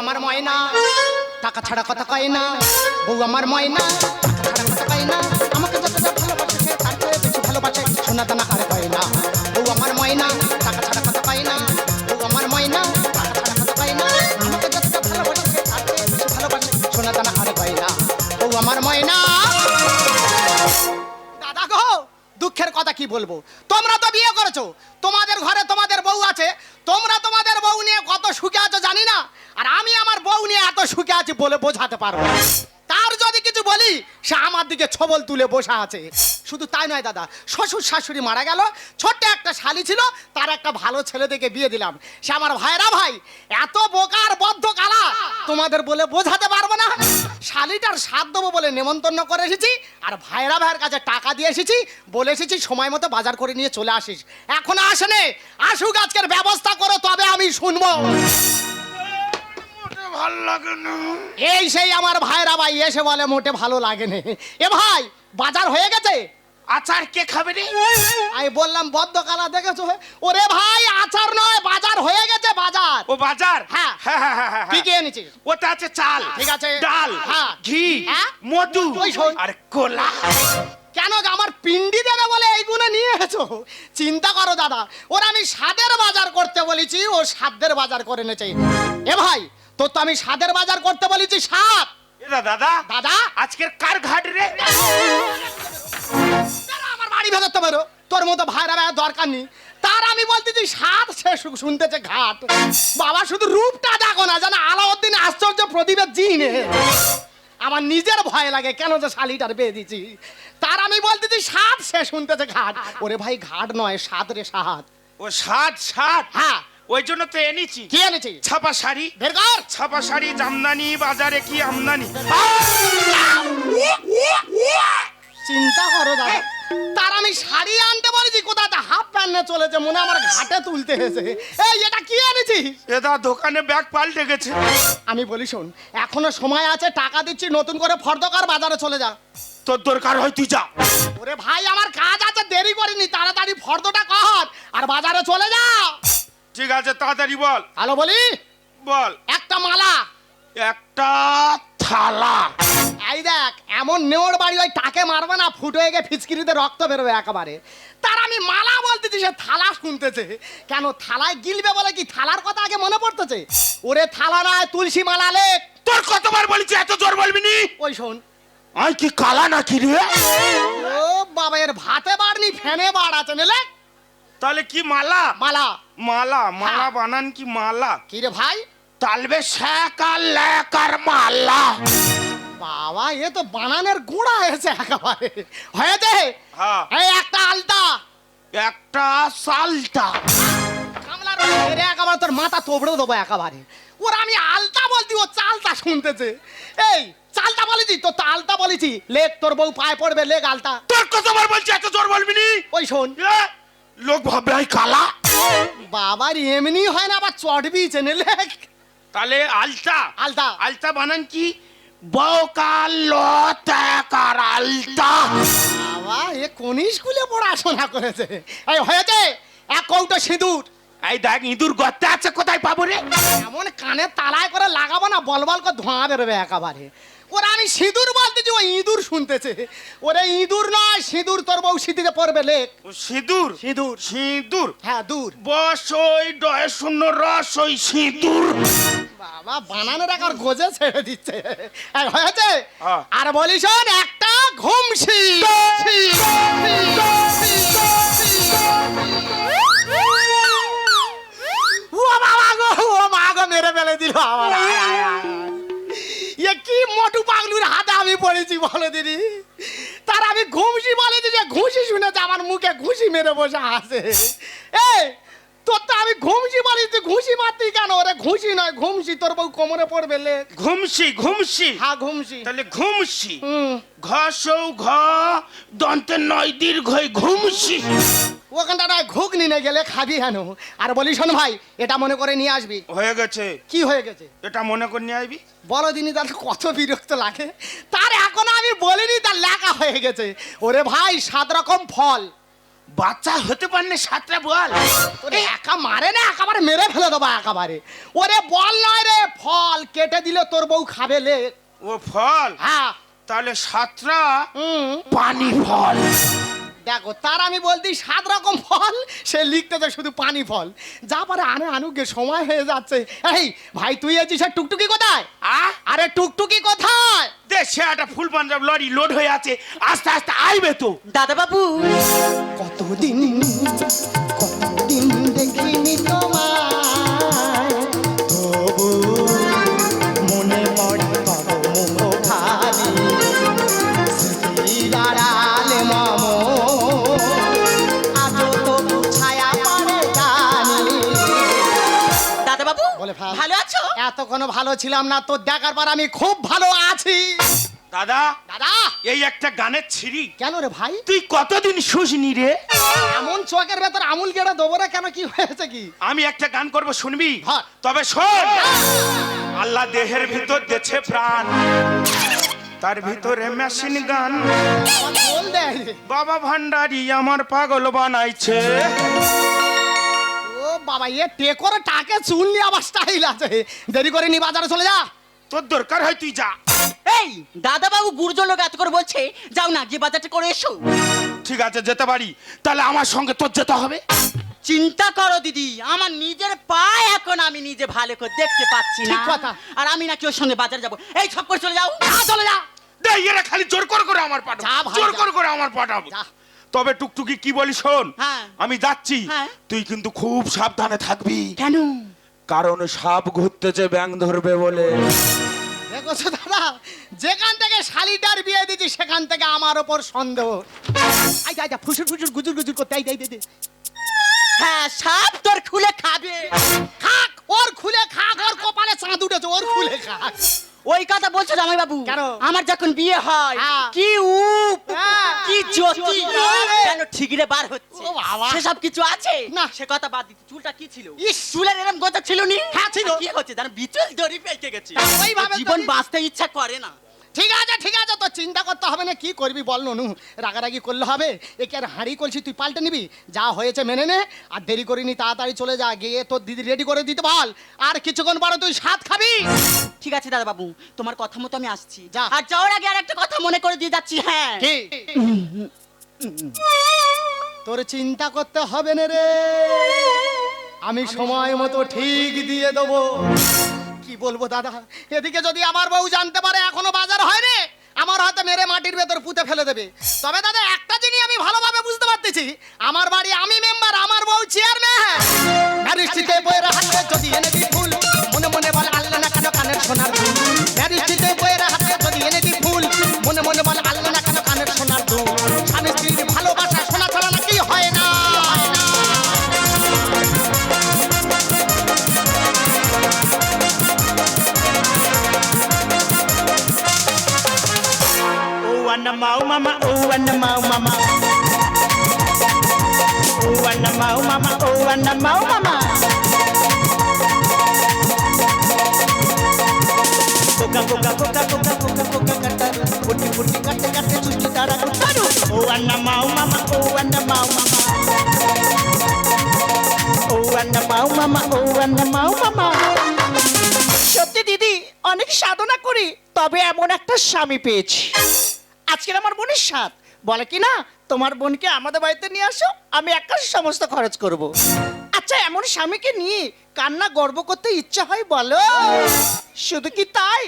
আমার ময়না, টাকা ছাড়া কথা কয় না। বউ আমার ময়না, টাকা ছাড়া কথা কয় না। আমাকে যতটা ভালোবাসে সে তার চেয়ে বেশি ভালোবাসে, সোনা দানা আর কয় না। বউ আমার ময়না, টাকা ছাড়া কথা কয় না। বউ আমার ময়না, টাকা ছাড়া কথা কয় না। আমাকে যতটা ভালোবাসে সে তার চেয়ে বেশি ভালোবাসে, সোনা দানা আর কয় না। বউ আমার ময়না। দাদা গো, দুঃখের কথা কি বলব? তোমরা তো বিয়ে করেছ। তোমাদের ঘরে তোমাদের বউ আছে। তোমরা তোমাদের বউ নিয়ে কত সুখে আছো জানি না। আর আমি আমার বউ নিয়ে এত সুখে আছি বলে বোঝাতে পারব। তার যদি কিছু বলি, সে আমার দিকে ছবল তুলে বসে আছে। শুধু তাই নয় দাদা, শ্বশুর শাশুড়ি মারা গেল, ছোট্ট একটা শালি ছিল, তার একটা ভালো ছেলে দেখে বিয়ে দিলাম। সে আমার ভাইরা ভাই, এত বোকার বদ্ধ কালা, তোমাদের বলে বোঝাতে পারব না। শালিটার সাথ দেবো বলে নেমন্তন্ন করে এসেছি, আর ভাইরা ভাইয়ের কাছে টাকা দিয়ে এসেছি, বলে এসেছি, সময় মতো বাজার করে নিয়ে চলে আসিস। এখন আসেনে, আসুক আজকের ব্যবস্থা করো, তবে আমি শুনব। ভালো লাগে না। এই সেই আমার ভাইরা ভাই এসে বলে মোটে ভালো লাগে না এ ভাই বাজার হয়ে গেছে? আচার কে খাবে রে? আমি বললাম বদ্ধ কালা দেখেছ ওরে ভাই আচার নয় বাজার হয়ে গেছে বাজার। ও বাজার? হ্যাঁ। হ্যাঁ হ্যাঁ কি কি এনেছিস। ওটা আছে চাল ঠিক আছে। ডাল হ্যাঁ। ঘি হ্যাঁ। মধু আর কোলা। কেন আমার পিন্ডি দেবে বলে এইগুলো নিয়ে এসো? চিন্তা করো দাদা ওরা আমি স্বাদের বাজার করতে বলেছি ও সাধ্যের বাজার করে এনেছে। এ ভাই তোর তো আমি সাদের বাজার করতে বলেছি স্বাদ এরা দাদা। দাদা? আজকের কার ঘাট রে? তারা আমার বাড়ি ভেতরতে পারো তোর মতো ভাইরা ভাইয়ের দরকার নেই। তার আমি বলতেছি স্বাদ সে শু- শুনতেছে ঘাট। বাবা শুধু রূপটা দেখো না যেন আলাউদ্দিন আশ্চর্য প্রদীপের জিনে। আমার নিজের ভয় লাগে কেন যে শালিটার বেয়ে দিছি তার আমি বলতে বলতেছি স্বাদ সে শুনতেছে ঘাট। ওরে ভাই ঘাট নয় স্বাদ রে স্বাদ ও সাত সাত হ্যাঁ। ওই জন্য তো এনেছি। কি এনেছি? ছাপা শাড়ি। বের কর। ছাপা শাড়ি জামদানি বাজারে কি আমদানি? চিন্তা করো দাদা। তার আমি শাড়ি আনতে বলেছি কোথায় হাফ প্যান্ট নিয়ে চলেছে মনে আমার ঘাটে তুলতে এসে এই এটা কি এনেছিস? এদা দোকানে ব্যাগ পাল্টে গেছে। আমি বলি শোন এখনও সময় আছে টাকা দিচ্ছি নতুন করে ফর্দকার বাজারে চলে যা। তোর দরকার হয় তুই যা। ওরে ভাই আমার কাজ আছে দেরি করিনি তাড়াতাড়ি ফর্দটা কর আর বাজারে চলে যা। ঠিক আছে তাড়াতাড়ি বল। হ্যালো বলি? বল। একটা মালা। একটা থালা। এই দেখ এমন নেওয়ার বাড়ি ওই টাকে মারবে না ফুটো হয়ে গিয়ে ফিচকিরিতে রক্ত বেরোবে একেবারে। তার আমি মালা বলতেছি সে থালা শুনতেছে। কেন থালায় গিলবে বলে কি থালার কথা আগে মনে পড়তেছে? ওরে থালা নয় তুলসী মালা লেখ তোর কতবার বলেছি এত জোর বলবি নি? ওই শোন। আই কি কালা নাকি রে? ও বাবা এর ভাতে বাড়নি ফ্যানে বাড় আছে নেলে। তাহলে কি মালা? মালা। মালা মালা হ্যাঁ। বানান কি মালা? কি রে ভাই? তালবে শেকার লেকার মালা। বাবা এ তো বানানের গুঁড়া হয়েছে একেবারে। হয়েছে? হ্যাঁ। এই একটা আলতা। একটা এরে একেবারে তোর মাথা তোবড়ে দেবো একেবারে। ওর আমি আলতা বলছি ও চালতা শুনতেছে। এই চালতা বলেছি তোর তো আলতা বলেছি। লেখ তোর বউ পায়ে পড়বে লেখ আলতা। তোর কতবার বলছি এত জোর বলবি নি? ওই শোন। লোক ভাববে আই কালা বাবার এমনি হয় না আবার চটবি চেনে লেখ তাহলে আলতা। আলতা। আলতা বানান কি? বকালতাকার আলতা। বাবা এ কোন স্কুলে পড়াশোনা করেছে? এই হয়েছে এক কৌটো সিঁদুর। এই দেখ ইঁদুর গর্তে আছে কোথায় পাবো রে? এমন কানে তালায় করে লাগাবো না বল বল করে ধোঁয়া বেরোবে একেবারে। ওরা আমি সিঁদুর বলতেছি ও ইঁদুর শুনতেছে। ওরে ইঁদুর নয় সিঁদুর তোর বউ সিঁদুরে পড়বে লেখ। সিঁদুর? সিঁদুর। সিঁদুর? হ্যাঁ দূর। বসই ডয় শূন্য রসই সিঁদুর। বাবা বানানোর একবার গোজে ছেড়ে দিচ্ছে। এই হয়েছে? হ্যাঁ। আর বলিস একটা ঘুমসি। ও বাবা গো ও মা গো মেরে ফেলে দিল আমার। মোটু পাগলুর হাতে আমি পড়েছি বলো দিদি। তার আমি ঘুমসি বলেছি যে ঘুষি শুনেছে আমার মুখে ঘুষি মেরে বসে হাসে এই তোর তো আমি ঘুমসি বলি তুই ঘুষি মারতি কেন? ওরে ঘুষি নয় ঘুমসি তোর বউ কোমরে পড়বে লে। ঘুমসি ঘুমসি? হ্যাঁ ঘুমসি। তাহলে ঘুমসি। হুম। ঘসৌ ঘ দন্তে নয় দীর্ঘই ঘুমসি। ওখানটা ঘুগনি নিয়ে গেলে খাবি হেন। আর বলি শোন ভাই এটা মনে করে নিয়ে আসবি। হয়ে গেছে। কি হয়ে গেছে? এটা মনে করে নিয়ে আইবি। বলো দিনই তার কত বিরক্ত লাগে। তার এখনও আমি বলিনি তার লেখা হয়ে গেছে। ওরে ভাই সাত রকম ফল। বাচ্চা হতে পারলে সাতটা বল। তোরে একা মারে না একেবারে মেরে ফেলে দেবো একেবারে। ওরে বল নয় রে ফল কেটে দিলে তোর বউ খাবে লে। ও ফল? হ্যাঁ। তাহলে সাতটা হুম। পানি ফল। দেখো তার আমি বলতি সাত রকম ফল সে লিখতে তো শুধু পানি ফল। যা পারে আনে আনুকে সময় হয়ে যাচ্ছে। এই ভাই তুই আছিস আর টুকটুকি কোথায়? আ? আরে টুকটুকি কোথায়? দেখ সে একটা ফুল পাঞ্জাব লরি লোড হয়ে আছে। আস্তে আস্তে আইবে তো। দাদা বাবু। কতদিন কতদিন দেখিনি বাবু ভালো আছো? এতক্ষণ ভালো ছিলাম না তোর দেখার পর আমি খুব ভালো আছি। দাদা দাদা! এই একটা গানের ছিরি কেন রে ভাই? তুই কতদিন শুসনি রে? এমন চোখের ভেতর আমুল গেড়ে দেবো রে কেন কি হয়েছে কি? আমি একটা গান করব শুনবি? হ্যাঁ। তবে শোন। আল্লাহ দেহের ভিতর দেছে প্রাণ। তার ভিতরে মেশিন গান। আমার বল দেয়। বাবা ভান্ডারি আমার পাগল বানাইছে। বাবা এ টেকর টাকে চুল নিয়ে আবার স্টাইল আছে। দেরি করে নি বাজারে চলে যা। তোর দরকার হয় তুই যা। এই দাদা বাবু গুরুজন লোক এত করে বলছে যাও না গিয়ে বাজারটা করে এসো। ঠিক আছে যেতে পারি। তাহলে আমার সঙ্গে তোর যেতে হবে। চিন্তা করো দিদি আমার নিজের পা এখন আমি নিজে ভালো করে দেখতে পাচ্ছি না। ঠিক কথা। আর আমি নাকি ওর সঙ্গে বাজার যাব। এই সব করে চলে যাও। যা, চলে যা। দে এরা খালি জোর করে করে আমার যা পাঠাবো। ভাই, জোর যা। করে করে আমার পাঠাবো। যা। তবে টুকটুকি কি বলি শোন? হ্যাঁ। আমি যাচ্ছি। হ্যাঁ। তুই কিন্তু খুব সাবধানে থাকবি। কেন? কারণ সাপ ঘুরতেছে ব্যাং ধরবে বলে। দেখছ দাদা যেখান থেকে শালিটার বিয়ে দিচ্ছি সেখান থেকে আমার ওপর সন্দেহ। আই যা যা ফুসুর ফুসুর গুজুর গুজুর করতে। আই দে দে হ্যাঁ সাপ তোর খুলে খাবে। খাক ওর খুলে খাক ওর কপালে চাঁদ উঠেছে ওর খুলে খাক। ওই কথা বলছো জামাই বাবু কেন? আমার যখন বিয়ে হয় হ্যাঁ। কি উপ হ্যাঁ। জ্যোতি আরে। কেন ঠিকরে বার হচ্ছে ও বাবা। সেসব কিছু আছে না। সে কথা বাদ দিতে চুলটা কি ছিল ইস। চুলের এরকম গোছা ছিল নি হ্যাঁ, ছিল। কি হচ্ছে জানো বিচুল দড়ি পেকে গেছে জীবন বাঁচতে ইচ্ছা করে না ঠিক আছে ঠিক আছে তো চিন্তা করতে হবে না কি করবি বল ননু? রাগারাগি করলে হবে? একে আর হাঁড়ি করছি তুই পাল্টে নিবি? যা হয়েছে মেনে নে আর দেরি করিনি তাড়াতাড়ি চলে যা গিয়ে তোর দিদি রেডি করে দিতে বল। আর কিছুক্ষণ পরে তুই সাত খাবি। ঠিক আছে দাদা বাবু তোমার কথা মতো আমি আসছি। যা। আর যাওয়ার আগে আর একটা কথা মনে করে দিয়ে যাচ্ছি হ্যাঁ। কি? তোর চিন্তা করতে হবে না রে। আমি সময় মতো ঠিক দিয়ে দেবো। কি বলব, দাদা? এদিকে যদি আমার বউ জানতে পারে, এখনও বাজার হয়নি, আমার হাতে মেরে মাটির ভেতর পুঁতে ফেলে দেবে। তবে দাদা, একটা জিনিস আমি ভালোভাবে বুঝতে পারতেছি, আমার বাড়ি আমি মেম্বার আমার বউ চেয়ারম্যান যদি এনে দিই oh, and the mau mama. Oh, and the mau mama, oh, and the mau mama. Coca, coca, coca, coca, coca, coca, kataru. Putti, putti, katte, katte, sushi, tara, kutaru. Oh, and the mau mama, oh, and the mau mama. Oh, and the mau mama, oh, and the mau mama. সত্যি দিদি অনেক সাধনা করি তবে এমন একটা স্বামী পেয়েছি আজকের আমার বোনের সাথ বলে কি না তোমার বোনকে আমাদের বাড়িতে নিয়ে আসো আমি একার সমস্ত খরচ করব। আচ্ছা এমন স্বামীকে নিয়ে কান্না গর্ব করতে ইচ্ছা হয় বলো? শুধু কি তাই?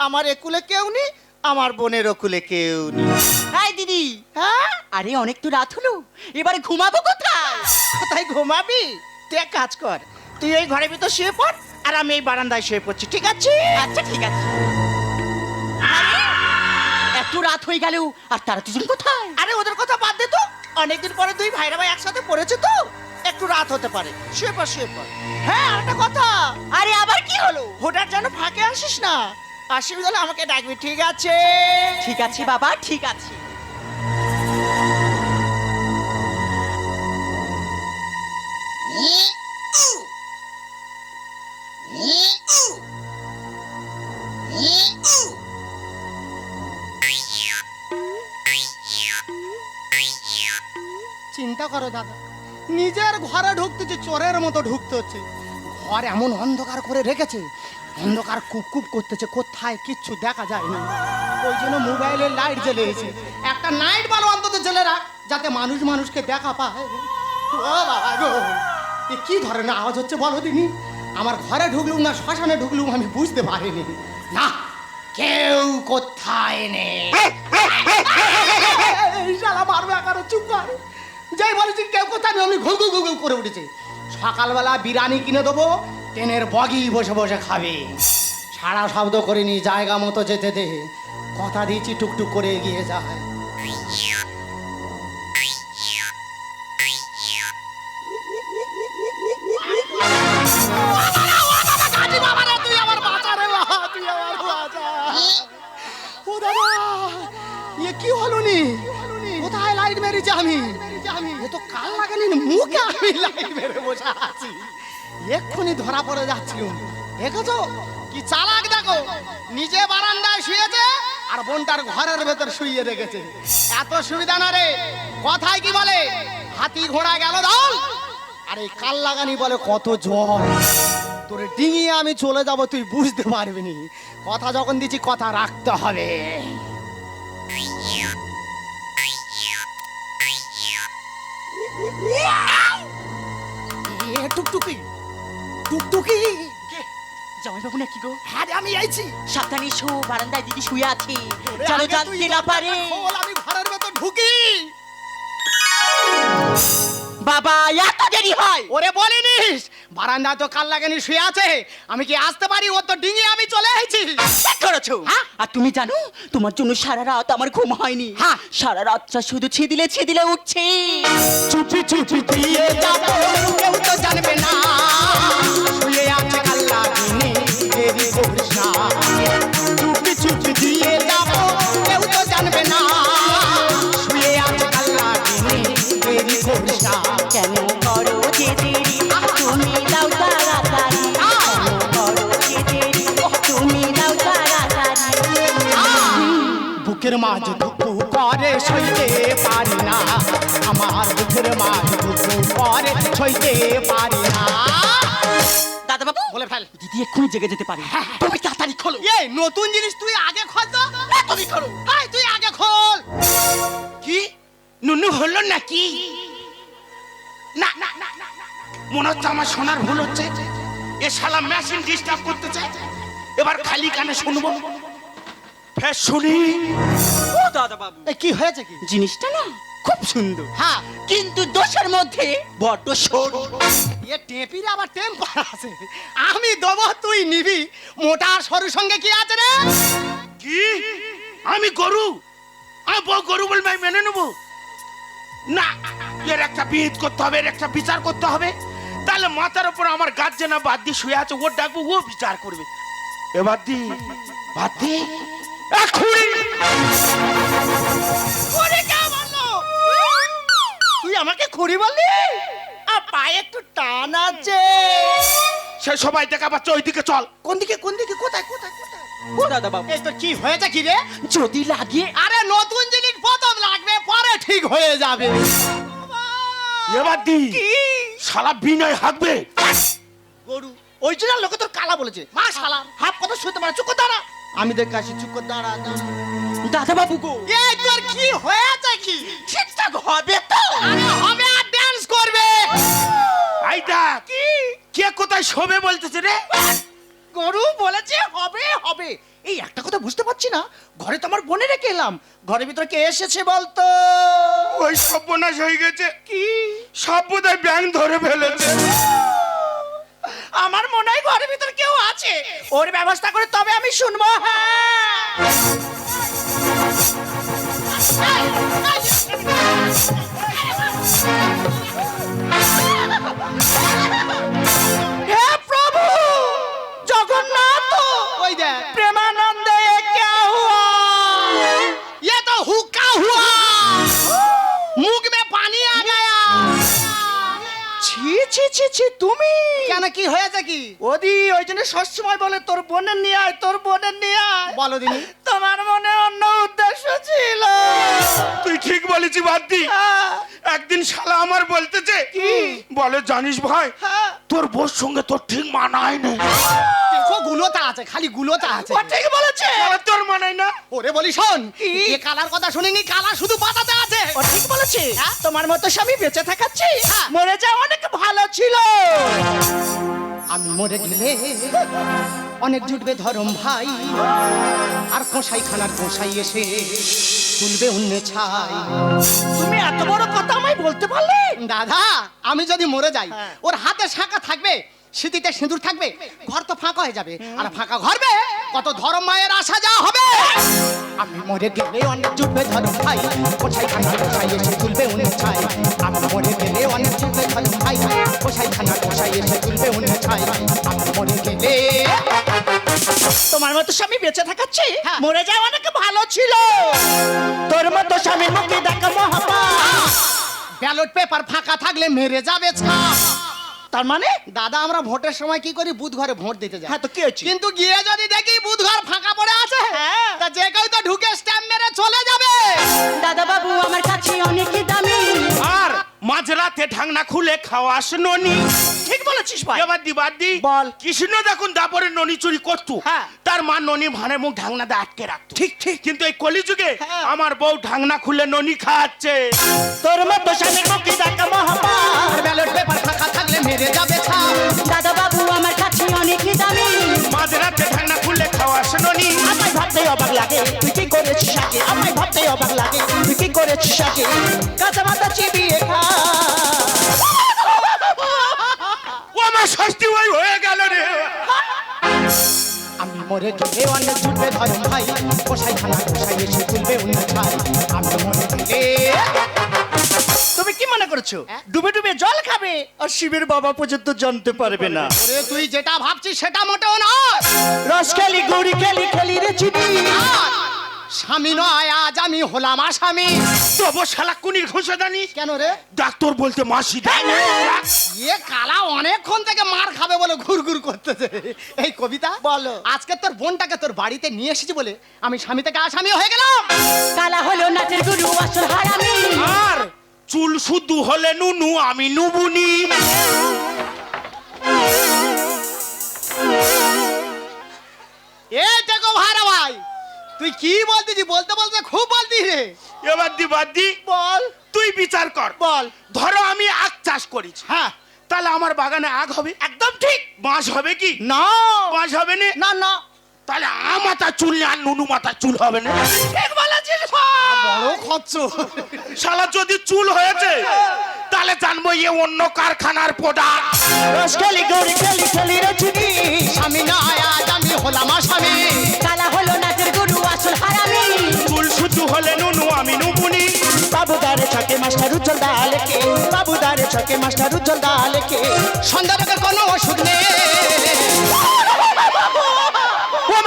আমার একুলে কেউ নেই আমার বোনের ওকুলে কেউ নেই। হাই দিদি হ্যাঁ? আরে অনেক তো রাত হলো এবারে ঘুমাবো কোথায়? কোথায় ঘুমাবি? তুই এক কাজ কর তুই এই ঘরের ভিতর শুয়ে পড় আর আমি এই বারান্দায় শুয়ে পড়ছি ঠিক আছে? আচ্ছা ঠিক আছে। এত রাত হয়ে গেল আর তারা দুজন কোথায়? আরে ওদের কথা বাদ দে তো। অনেকদিন পরে দুই ভাইরা ভাই একসাথে পড়েছে তো। একটু রাত হতে পারে। শুয়ে পড় শুয়ে পড়। হ্যাঁ আর একটা কথা। আরে আবার কি হলো? হোটার যেন ফাঁকে আসিস না। অসুবিধা হলে আমাকে ডাকবি ঠিক আছে? ঠিক আছে বাবা ঠিক আছে। চিন্তা করো দাদা নিজের ঘরে ঢুকতেছে চোরের মতো ঢুকতে হচ্ছে ঘর এমন অন্ধকার করে রেখেছে অন্ধকার কুপ কুপ করতেছে কোথায় কিচ্ছু দেখা যায় না ওই জন্য মোবাইলের লাইট জ্বেলেছে একটা নাইট বাল্ব অন্তত জ্বেলে রাখ যাতে মানুষ মানুষকে দেখা পায় ও বাবা গো এ কি ধরনের আওয়াজ হচ্ছে বলো দিনি আমার ঘরে ঢুকলুম না শ্মশানে ঢুকলুম আমি বুঝতে পারিনি না কেউ কোথায় নেই শালা মারবে একারো চুপ কর যাই বলেছি, কেউ কোথায় আমি আমি ঘুল ঘুল করে উঠেছি। সকালবেলা বিরিয়ানি কিনে দেবো, ট্রেনের বগি বসে বসে খাবে। সারা শব্দ করিনি, জায়গা মতো যেতে দে। কথা দিয়েছি, টুকটুক করে এগিয়ে যায়। কাল লাগানি মুখে আমি লাইট মেরে বসে আছি। এক্ষুনি ধরা পড়ে যাচ্ছিল দেখেছ? কি চালাক দেখো। নিজে বারান্দায় শুয়েছে আর বোনটার ঘরের ভেতর শুইয়ে রেখেছে। এত সুবিধা না রে। কথায় কি বলে? হাতি ঘোড়া গেল দল। আর এই কাল লাগানি বলে কত জল তোর ডিঙিয়ে আমি চলে যাব, তুই বুঝতে পারবি কথা যখন দিচ্ছি, কথা রাখতে হবে। জামাইবাবু না কি গো হ্যাঁ আমি আইছি সাবধানে শো বারান্দায় দিদি শুয়ে আছে তুই জানতে না পারে আমি ঘরের ভেতর ঢুকি বাবা এত দেরি হয় ওরে বলিনিস বারান্দা তো কাল লাগানি শুয়ে আছে আমি কি আসতে পারি ও তো ডিঙিয়ে আমি চলে এসেছি ঠিক করেছ হ্যাঁ? আর তুমি জানো তোমার জন্য সারা রাত আমার ঘুম হয়নি হ্যাঁ। সারা রাতটা শুধু ছিদিলে ছিদিলে উঠছে চুপি চুপি দিয়ে যাব কেউ তো জানবে না মাঝ ধুকু করে সইতে পারি না। আমার বুকের মাঝ ধুকু করে সইতে পারি না। দাদা বাবু বলে ফেল। দিদি এক্ষুনি জেগে যেতে পারে। তুমি তাড়াতাড়ি খোলো। এ নতুন জিনিস তুই আগে খোল তো। তুমি খোলো। হাই তুই আগে খোল। কি? নুনু হলো নাকি? না না না না, না, না। মনে হচ্ছে আমার শোনার ভুল হচ্ছে। এ শালা মেশিন ডিস্টার্ব করতেছে। এবার খালি কানে শুনব। ফের শুনি ও দাদা বাবু এ কি হয়েছে কি? জিনিসটা না খুব সুন্দর। হ্যাঁ কিন্তু দোষের মধ্যে বড্ড সরু এ টেপির আবার টেম্পার আছে। আমি দেবো তুই নিবি। মোটা আর সরুর সঙ্গে কি আছে রে? কি? আমি গরু? আমি বউ গরু বলবে আমি মেনে নেব? না এর একটা বিহিত করতে হবে এর একটা বিচার করতে হবে। তাহলে মাথার উপর আমার গার্জেনা বাদ দিয়ে শুয়ে আছে ওর ডাকবো ও বিচার করবে। এবার দি বাদ দি। তুই আমাকে খুঁড়ি বললি? আর পায়ে একটু টান আছে। সে সবাই দেখা পাচ্ছে ওইদিকে চল। কোন দিকে কোন দিকে? কোথায় কোথায় কোথায়? ও দাদা বাবু। এই তোর কি হয়েছে কি রে? যদি লাগে আরে নতুন জিনিস প্রথম লাগবে পরে ঠিক হয়ে যাবে। এবার দি। শালা বিনয় হাঁকবে। গরু ওই জন্য লোকে তোর কালা বলেছে। মা শালা হাফ কথা শুনতে পারে চুপ দাঁড়া আমি দেখ কাশি চুপ দাঁড়া দাঁড়া। দাদা বাবু গো। এই তোর কি হয়েছে কি? ঠিকঠাক হবে তো? আরে হবে আর ডান্স করবে। আইটা কি? কে কোথায় শোবে বলতেছে রে? গরু বলেছে হবে হবে। এই একটা কথা বুঝতে পারছি না। ঘরে তো আমার বোনে রেখে এলাম। ঘরের ভিতরে কে এসেছে বলতো? ওই সব সর্বনাশ হয়ে গেছে। কি? সব বোধহয় ব্যাং ধরে ফেলেছে আমার মনে হয় ঘরের ভিতরে কেউ আছে ওর ব্যবস্থা করে তবে আমি শুনব হ্যাঁ ছি ছি ছি তুমি! কেন কি হয়েছে কি? ওদি ওই জন্য সবসময় বলে তোর বোনের নিয়ে আয় তোর বোনের নিয়ে আয়। বলো দিনি। তোমার মনে অন্য উদ্দেশ্য ছিল। তুই ঠিক বলেছি বাদ দি। হ্যাঁ, একদিন শালা আমার বলতেছে কি? বলে জানিস ভাই হ্যাঁ। তোর বোর সঙ্গে তোর ঠিক মানায় না গুলোতা আছে খালি গুলোতা আছে। ও ঠিক বলেছে। তোর মানায় না। ওরে বলি শোন? এ কালার কথা শুনিনি কালা শুধু পাতাতে আছে। ও ঠিক বলেছে। তোমার মতো স্বামী বেঁচে থাকাচ্ছি হ্যাঁ। মরে যাওয়া অনেক ভালো ছিল। আমি মরে গেলে অনেক জুটবে ধরম ভাই আর কষাই খানার কষাই এসে তুলবে অন্য ছাই। তুমি এত বড় কথা আমায় বলতে পারলে? দাদা আমি যদি মরে যাই হ্যাঁ। ওর হাতে শাঁখা থাকবে স্মৃতিতে সিঁদুর থাকবে ঘর তো ফাঁকা হয়ে যাবে। আর ফাঁকা ঘরবে কত ধরম মায়ের আসা যা হবে। আমি মরে গেলে অনেক জুটবে ধরম ভাই কোথায় খানা কোথায় এসে তুলবে অন্য ছাই। আমি মরে গেলে অনেক জুটবে ধরম ভাই কোথায় খানা কোথায় এসে তুলবে অন্য ছাই। আমি মরে গেলে তোমার মতো স্বামী বেঁচে থাকাচ্ছি হ্যাঁ। মরে যাওয়া অনেক ভালো ছিল। তোর মতো স্বামীর মুখে দেখা মহাপা ব্যালট পেপার ফাঁকা থাকলে মেরে যাবে ছাপ। তার মানে? দাদা আমরা ভোটের সময় কি করি? বুথ ঘরে ভোট দিতে যাই। হ্যাঁ তো কি হয়েছে? কিন্তু গিয়ে যদি দেখি বুথ ঘর ফাঁকা পড়ে আছে হ্যাঁ। তা যে কেউ তো ঢুকে স্ট্যাম্প মেরে চলে যাবে। দাদা বাবু আমার কাছে অনেক দামি। আর মাঝরাতে ঢাকনা খুলে খাওয়াস ননি। ঠিক বলেছিস ভাই। এবার দি বাদ দি। বল। কৃষ্ণ দেখুন দাপরে ননি চুরি করতো। হ্যাঁ। তার মা ননি ভানে মুখ ঢাকনা দিয়ে আটকে রাখতো। ঠিক ঠিক। কিন্তু এই কলিযুগে হ্যাঁ। আমার বউ ঢাকনা খুলে ননি খাচ্ছে। তোর মতো স্বামীর মুখে দেখা মহাপা আর ব্যালট পেপার মেরে যাবে ছাপ দাদা বাবু আমার কাছে অনেক দামি। মাঝরাতে ঢাকনা খুলে খাওয়াস ননি আমায় ভাবতে অবাক লাগে তুই কি করেছিস আগে? আমায় ভাবতে অবাক লাগে তুই কি করেছিস আগে? কাঁচা মাথা চিবিয়ে খা। ও আমার ষষ্ঠী ওই হয়ে গেল রে। আমি মরে গেলে অনেক জুটবে ধরম ভাই। কোষাই খানা কোষাই এসে তুলবে করছ? ডুবে ডুবে জল খাবে। আর শিবের বাবা পর্যন্ত জানতে পারবে না। ওরে তুই যেটা ভাবছিস সেটা মোটেও নয়। রস খেলি গুড়ি খেলি খেলি রে চিনি। স্বামী নয় আজ আমি হলাম আসামি। তবু শালা কুনির ঘুষে জানি কেন রে? ডাক্তার বলতে মাসি দেয় না। এ কালা অনেকক্ষণ থেকে মার খাবে বলে ঘুর ঘুর করতেছে। এই কবিতা বলো। আজকে তোর বোনটাকে তোর বাড়িতে নিয়ে এসেছি বলে আমি স্বামী থেকে আসামি হয়ে গেলাম। কালা হলো নাচের গুরু আসল হারামি। আর চুল শুধু হলে নুনু আমি নুবুনি। এ টেকো ভাইরা ভাই তুই কি বলতিছি বলতে বলতে খুব বলতি রে। এবার দি বাদ দি। বল। তুই বিচার কর। বল। ধরো আমি আখ চাষ করেছি। হ্যাঁ। তাহলে আমার বাগানে আগ হবে? একদম ঠিক। বাঁশ হবে কি? না। বাঁশ হবে না। না না। তাহলে আ মাথা চুল না আর নুনু মাথা চুল হবে না? ঠিক বলেছিস ভাই। বড় খরচ শালা যদি চুল হয়েছে তাহলে জানব এ অন্য কারখানার প্রোডাক্ট। রস খেলি গুড়ি খেলি খেলি রে চিনি স্বামী নয় আজ আমি হলাম আসামি। কালা হলো নাচের গুরু আসল হারামি। চুল শুদ্ধ হলে নুনু আমি নুবুনি বাবুদারে ছকে মাস্টার উজ্জ্বল দালেকে। বাবুদারে ছকে মাস্টার উজ্জ্বল দালেকে। সন্ধ্যা রোগের কোনো ওষুধ নেই।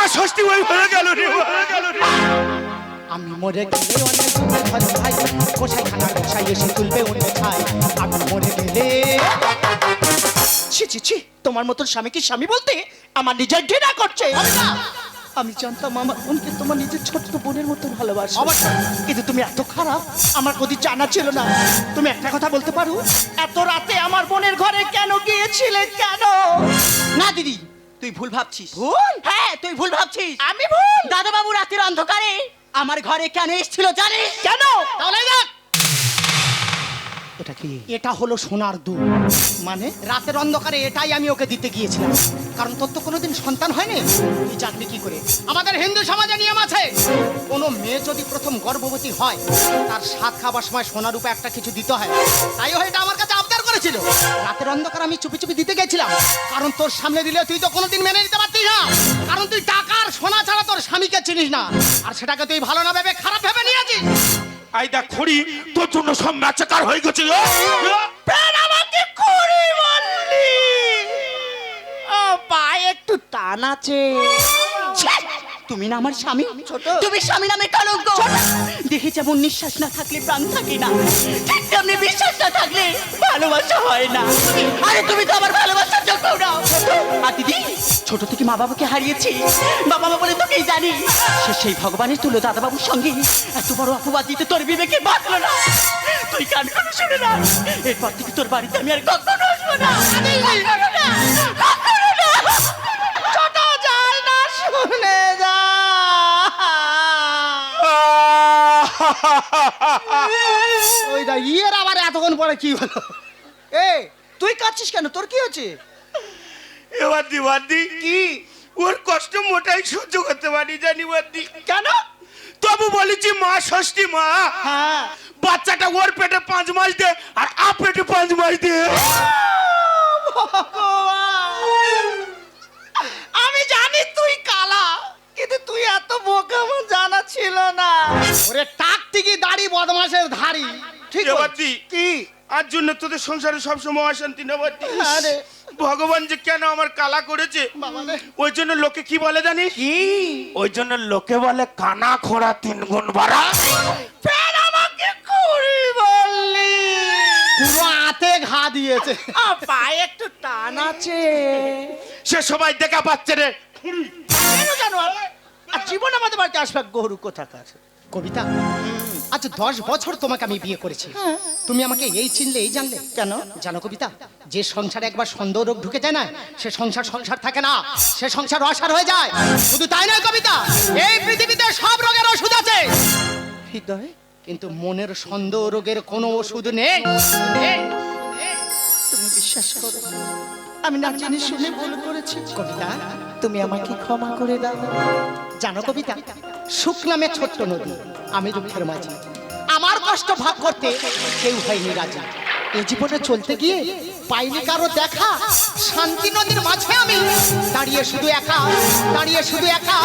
আমার ষষ্ঠী ওই হয়ে গেল রে হয়ে গেল রে। আমি মরে গেলে অনেক দূরে ঘর ভাই কোষাই খানা কোষাই এসে তুলবে অন্য ছাই। আমি মরে গেলে ছি ছি ছি তোমার মতন স্বামীকে স্বামী বলতে আমার নিজের ঘৃণা করছে? আমি জানতাম আমার বোনকে তোমার নিজের ছোট বোনের মতো ভালোবাসো। অবশ্যই। কিন্তু তুমি এত খারাপ আমার কদি জানা ছিল না। তুমি একটা কথা বলতে পারো? এত রাতে আমার বোনের ঘরে কেন গিয়েছিলে কেন? না দিদি। তুই ভুল ভাবছিস। ভুল? হ্যাঁ তুই ভুল ভাবছিস। আমি ভুল? দাদা বাবু রাতের অন্ধকারে আমার ঘরে কেন এসেছিল জানিস? কেন? তাহলে দেখ এটা কি? এটা হলো সোনার দুধ মানে রাতের অন্ধকারে এটাই আমি ওকে দিতে গিয়েছিলাম। কারণ তোর তো কোনোদিন সন্তান হয়নি? তুই জানবি কি করে? আমাদের হিন্দু সমাজে নিয়ম আছে। কোনো মেয়ে যদি প্রথম গর্ভবতী হয়, তার সাত খাবার সময় সোনা রূপে একটা কিছু দিতে হয়। তাই এটা আমার কাছে আবদার করেছিল। রাতের অন্ধকার আমি চুপি চুপি দিতে গেছিলাম। কারণ তোর সামনে দিলে তুই তো কোনোদিন মেনে নিতে পারতিস না। কারণ তুই টাকার সোনা ছাড়া তোর স্বামীকে চিনিস না। আর সেটাকে তুই ভালো না ভেবে খারাপ ভেবে নিয়েছিস। আই দেখ খড়ি, তোর জন্য সব ম্যাচাকার হয়ে গেছে আমাকে খড়ি বললি ও, পায়ে একটু টান আছে! তুমি না আমার স্বামী? তুমি স্বামী নামে কলঙ্ক দেখে যেমন নিঃশ্বাস না থাকলে প্রাণ থাকে না ঠিক তেমনি বিশ্বাস না থাকলে ভালোবাসা হয় না। আরে তুমি তো আমার ভালোবাসার যোগ্য নাও আর দিদি ছোট থেকে মা বাবাকে হারিয়েছি। বাবা মা বলে তোকেই জানি। সে সেই ভগবানের তুলো দাদাবাবুর সঙ্গে এত বড় অপবাদ দিতে তোর বিবেকে বাঁচলো না। তুই কান করে শুনে না। এরপর থেকে তোর বাড়িতে আমি আর কখনো আসব না। ওই দা ইয়ের আবার এতক্ষণ পরে কি হলো? এ তুই কাঁদছিস কেন? তোর কি হচ্ছে? এবার দি বাদি। কি? ওর কষ্ট মোটাই সহ্য করতে পারি জানি বাদি। কেন? তবু বলেছি মা ষষ্ঠী মা। হ্যাঁ। বাচ্চাটা ওর পেটে পাঁচ মাস দে আর আ পেটে পাঁচ মাস দে। আমি জানি তুই কালা। কিন্তু তুই এত বোকা আমার জানা ছিল না। ওরে টাক টিকি দাড়ি বদমাসের ধাড়ি। ঠিক দি কি? আর জন্য তোদের সংসারে সবসময় অশান্তি না আরে। ভগবান যে কেন আমার কালা করেছে? ওই জন্য লোকে কি বলে জানিস? কি? ওই জন্য লোকে বলে কানা খোড়া তিন গুণ বাড়া। ফের আমাকে কুড়ি বললি। পুরো আতে ঘা দিয়েছে। পায়ে একটু টান আছে। সে সবাই দেখা পাচ্ছে রে। কেন জানো আর? জীবন আমাদের বাড়িতে আসবে গরু কোথাকার? কবিতা আচ্ছা দশ বছর তোমাকে আমি বিয়ে করেছি। তুমি আমাকে এই চিনলে এই জানলে। কেন? জানো কবিতা যে সংসারে একবার সন্দেহ রোগ ঢুকে যায় না সে সংসার সংসার থাকে না সে সংসার অসার হয়ে যায়। শুধু তাই নয় কবিতা এই পৃথিবীতে সব রোগের ওষুধ আছে। হৃদয়? কিন্তু মনের সন্দেহ রোগের কোনো ওষুধ নেই নেই। তুমি বিশ্বাস করো। আমি না জেনে শুনে ভুল করেছি। কবিতা তুমি আমাকে ক্ষমা করে দাও। জানো কবিতা? সুখ নামে ছোট্ট নদী, আমি দুঃখের মাঝি। আমার কষ্ট ভাগ করতে কেউ হয়নি রাজি। এই জীবনে চলতে গিয়ে পাইনি কারও দেখা। শান্তি নদীর মাঝে আমি দাঁড়িয়ে শুধু একা, দাঁড়িয়ে শুধু একা,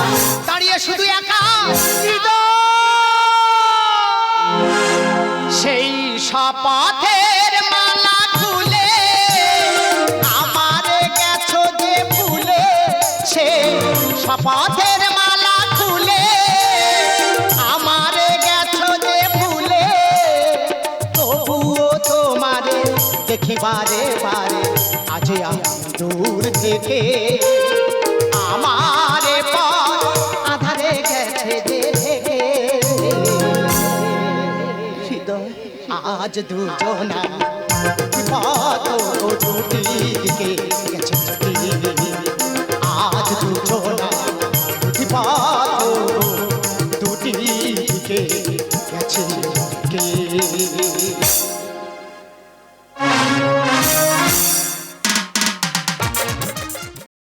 দাঁড়িয়ে শুধু একা। সেই শপথের মালা খুলে আমারে গেছো যে ফুলে সে শপথের দেখিবারে বারে আজ আমি দূর থেকে আমারে পথ আধারে গেছে আজ দুজনা কত দুটিকে